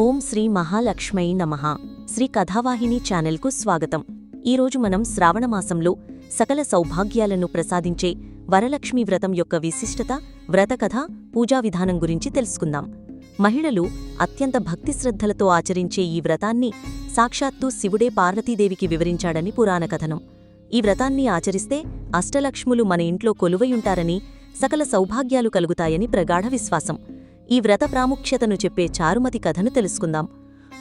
ఓం శ్రీ మహాలక్ష్మై నమ. శ్రీ కథావాహిని ఛానల్కు స్వాగతం. ఈరోజు మనం శ్రావణమాసంలో సకల సౌభాగ్యాలను ప్రసాదించే వరలక్ష్మి వ్రతం యొక్క విశిష్టత వ్రతకథ పూజా విధానం గురించి తెలుసుకుందాం. మహిళలు అత్యంత భక్తి శ్రద్ధలతో ఆచరించే ఈ వ్రతాన్ని సాక్షాత్తు శివుడే పార్వతీదేవికి వివరించాడని పురాణ కథనం. ఈ వ్రతాన్ని ఆచరిస్తే అష్టలక్ష్ములు మన ఇంట్లో కొలువయుంటారని సకల సౌభాగ్యాలు కలుగుతాయని ప్రగాఢ విశ్వాసం. ఈ వ్రత ప్రాముఖ్యతను చెప్పే చారుమతి కథను తెలుసుకుందాం.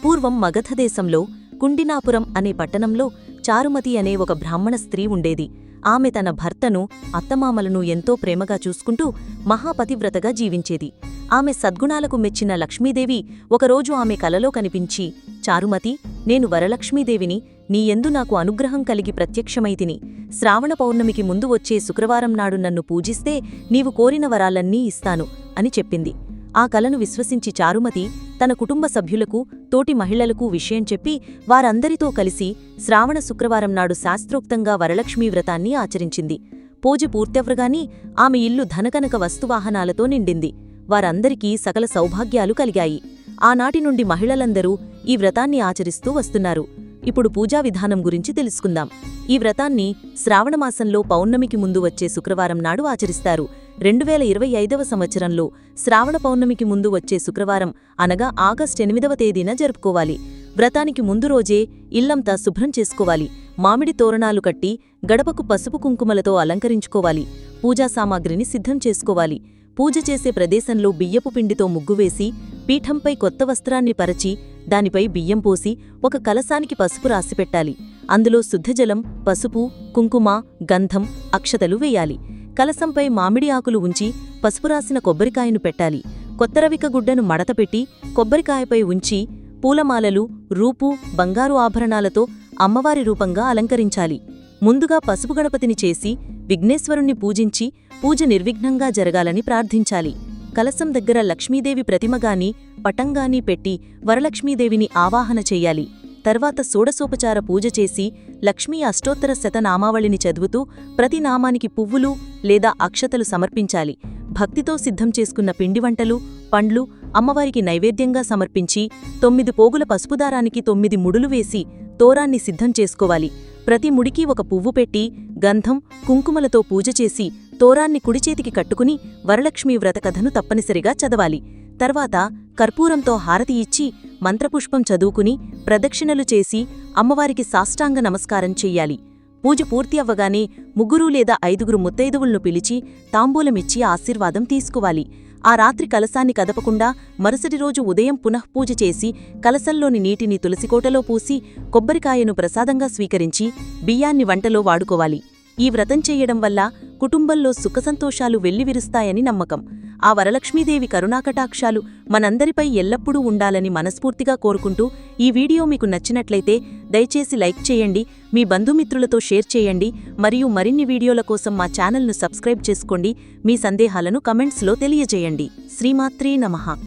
పూర్వం మగధ దేశంలో కుండినాపురం అనే పట్టణంలో చారుమతి అనే ఒక బ్రాహ్మణ స్త్రీ ఉండేది. ఆమె తన భర్తను అత్తమామలను ఎంతో ప్రేమగా చూసుకుంటూ మహాపతివ్రతగా జీవించేది. ఆమె సద్గుణాలకు మెచ్చిన లక్ష్మీదేవి ఒకరోజు ఆమె కలలో కనిపించి చారుమతి నేను వరలక్ష్మీదేవిని నీయందు నాకు అనుగ్రహం కలిగి ప్రత్యక్షమైతిని శ్రావణ పౌర్ణమికి ముందు వచ్చే శుక్రవారం నాడు నన్ను పూజిస్తే నీవు కోరిన వరాలన్నీ ఇస్తాను అని చెప్పింది. ఆ కలను విశ్వసించి చారుమతి తన కుటుంబ సభ్యులకు తోటి మహిళలకు విషయం చెప్పి వారందరితో కలిసి శ్రావణ శుక్రవారం నాడు శాస్త్రోక్తంగా వరలక్ష్మీ వ్రతాన్ని ఆచరించింది. పూజ పూర్తెవ్వగాని ఆమె ఇల్లు ధనకనక వస్తువాహనాలతో నిండింది. వారందరికీ సకల సౌభాగ్యాలు కలిగాయి. ఆనాటి నుండి మహిళలందరూ ఈ వ్రతాన్ని ఆచరిస్తూ వస్తున్నారు. ఇప్పుడు పూజా విధానం గురించి తెలుసుకుందాం. ఈ వ్రతాన్ని శ్రావణమాసంలో పౌర్ణమికి ముందు వచ్చే శుక్రవారం నాడు ఆచరిస్తారు. రెండు వేల ఇరవై ఐదవ సంవత్సరంలో శ్రావణ పౌర్ణమికి ముందు వచ్చే శుక్రవారం అనగా ఆగస్టు ఎనిమిదవ తేదీన జరుపుకోవాలి. వ్రతానికి ముందు రోజే ఇల్లంతా శుభ్రం చేసుకోవాలి. మామిడి తోరణాలు కట్టి గడపకు పసుపు కుంకుమలతో అలంకరించుకోవాలి. పూజా సామాగ్రిని సిద్ధం చేసుకోవాలి. పూజ చేసే ప్రదేశంలో బియ్యపు పిండితో ముగ్గువేసి పీఠంపై కొత్త వస్త్రాన్ని పరచి దానిపై బియ్యం పోసి ఒక కలసానికి పసుపు రాసిపెట్టాలి అందులో శుద్ధజలం పసుపు కుంకుమ గంధం అక్షతలు వేయాలి. కలసంపై మామిడి ఆకులు ఉంచి పసుపు రాసిన కొబ్బరికాయను పెట్టాలి. కొత్తరవిక గుడ్డను మడతపెట్టి కొబ్బరికాయపై ఉంచి పూలమాలలు రూపు బంగారు ఆభరణాలతో అమ్మవారి రూపంగా అలంకరించాలి. ముందుగా పసుపు గణపతిని చేసి విఘ్నేశ్వరుణ్ణి పూజించి పూజ నిర్విఘ్నంగా జరగాలని ప్రార్థించాలి. కలసం దగ్గర లక్ష్మీదేవి ప్రతిమగాని పటంగాని పెట్టి వరలక్ష్మీదేవిని ఆవాహన చెయ్యాలి తర్వాత సోడసోపచార పూజ చేసి లక్ష్మీ అష్టోత్తర శతనామావళిని చదువుతూ ప్రతి నామానికి పువ్వులు లేదా అక్షతలు సమర్పించాలి. భక్తితో సిద్ధం చేసుకున్న పిండివంటలు పండ్లు అమ్మవారికి నైవేద్యంగా సమర్పించి తొమ్మిది పోగుల పసుపుదారానికి తొమ్మిది ముడులు వేసి తోరాన్ని సిద్ధం చేసుకోవాలి. ప్రతి ముడికి ఒక పువ్వు పెట్టి గంధం కుంకుమలతో పూజ చేసి తోరాన్ని కుడిచేతికి కట్టుకుని వరలక్ష్మీ వ్రతకథను తప్పనిసరిగా చదవాలి. తర్వాత కర్పూరంతో హారతి ఇచ్చి మంత్రపుష్పం చదువుకుని ప్రదక్షిణలు చేసి అమ్మవారికి సాష్టాంగ నమస్కారం చెయ్యాలి. పూజ పూర్తి అవ్వగానే ముగ్గురు లేదా ఐదుగురు ముత్తైదువులను పిలిచి తాంబూలమిచ్చి ఆశీర్వాదం తీసుకోవాలి. ఆ రాత్రి కలసాన్ని కదపకుండా మరుసటి రోజు ఉదయం పునఃపూజ చేసి కలసంలోని నీటిని తులసికోటలో పూసి కొబ్బరికాయను ప్రసాదంగా స్వీకరించి బియ్యాన్ని వంటలో వాడుకోవాలి. ఈ వ్రతం చెయ్యడం వల్ల కుటుంబంలో సుఖసంతోషాలు వెల్లివిరుస్తాయని నమ్మకం. ఆ వరలక్ష్మీదేవి కరుణాకటాక్షాలు మనందరిపై ఎల్లప్పుడూ ఉండాలని మనస్ఫూర్తిగా కోరుకుంటూ ఈ వీడియో మీకు నచ్చినట్లయితే దయచేసి లైక్ చేయండి మీ బంధుమిత్రులతో షేర్ చేయండి మరియు మరిన్ని వీడియోల కోసం మా ఛానల్ను సబ్స్క్రైబ్ చేసుకోండి మీ సందేహాలను కమెంట్స్లో తెలియజేయండి. శ్రీమాత్రీ నమః.